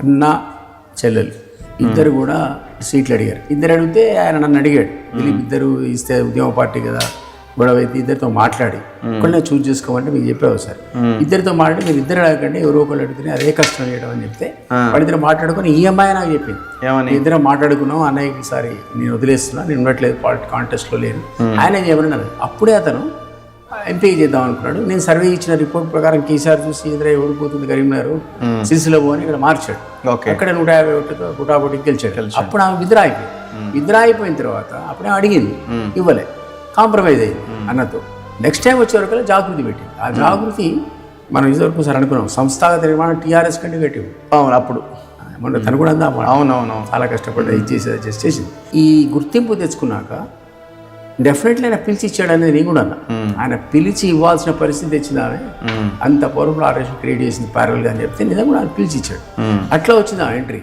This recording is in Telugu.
అన్న చెల్లెలు. ఇద్దరు కూడా సీట్లు అడిగారు ఇద్దరు అడిగితే ఆయన నన్ను అడిగాడు. దిలీప్ ఇద్దరు ఇస్తే ఉద్యమ పార్టీ కదా గొడవ అయితే ఇద్దరితో మాట్లాడి. ఒకళ్ళనే చూస్ చేసుకోమంటే మీకు చెప్పావు సార్. ఇద్దరితో మాట్లాడి మీరు ఇద్దరు అడగండి ఎవరో ఒకళ్ళు అడిగితే అదే కష్టం చేయడం అని చెప్తే వాళ్ళిద్దరు మాట్లాడుకొని ఈ అమ్మాయి నాకు చెప్పింది. ఏమని? ఇద్దరం మాట్లాడుకున్నాం అన్నయ్యకి సారి నేను వదిలేస్తున్నా నేను ఉండట్లేదు కాంటెస్ట్లో లేను. ఆయన చేయమన్నారు అప్పుడే అతను ఎంపీ చేద్దాం అనుకున్నాడు. నేను సర్వే ఇచ్చిన రిపోర్ట్ ప్రకారం కేసీఆర్ చూసి ఎదురై ఓడిపోతుంది కరీంనగర్ సిరిసిల్ల పోని ఇక్కడ మార్చాడు. ఓకే. అక్కడ నూట యాభై ఒకటితో గుటాగుటి గెలిచాడు. అప్పుడు ఆమె విద్ర అయిపోయింది విద్ర అయిపోయిన తర్వాత అప్పుడే అడిగింది ఇవ్వలే కాంప్రమైజ్ అయింది అన్నతో నెక్స్ట్ టైం వచ్చే వరకు జాగృతి పెట్టింది. ఆ జాగృతి మనం ఇదివరకు సార్ అనుకున్నాం సంస్థాగత నిర్మాణం టీఆర్ఎస్ కంటే గట్టివి అవును అప్పుడు. మొన్న తను కూడా అందా. అవునవును చాలా కష్టపడ్డా ఇది చేసి అది చేసి చేసింది. ఈ గుర్తింపు తెచ్చుకున్నాక డెఫినెట్లీ ఆయన పిలిచి ఇచ్చాడు అనేది నేను కూడా అన్నా. ఆయన పిలిచి ఇవ్వాల్సిన పరిస్థితి తెచ్చింది ఆమె. అంత పవర్ఫుల్ ఆర్డర్ క్రియేట్ చేసింది ప్యారల్గా అని చెప్తే నిజంగా కూడా ఆయన పిలిచి ఇచ్చాడు. అట్లా వచ్చింది ఆ ఎంట్రీ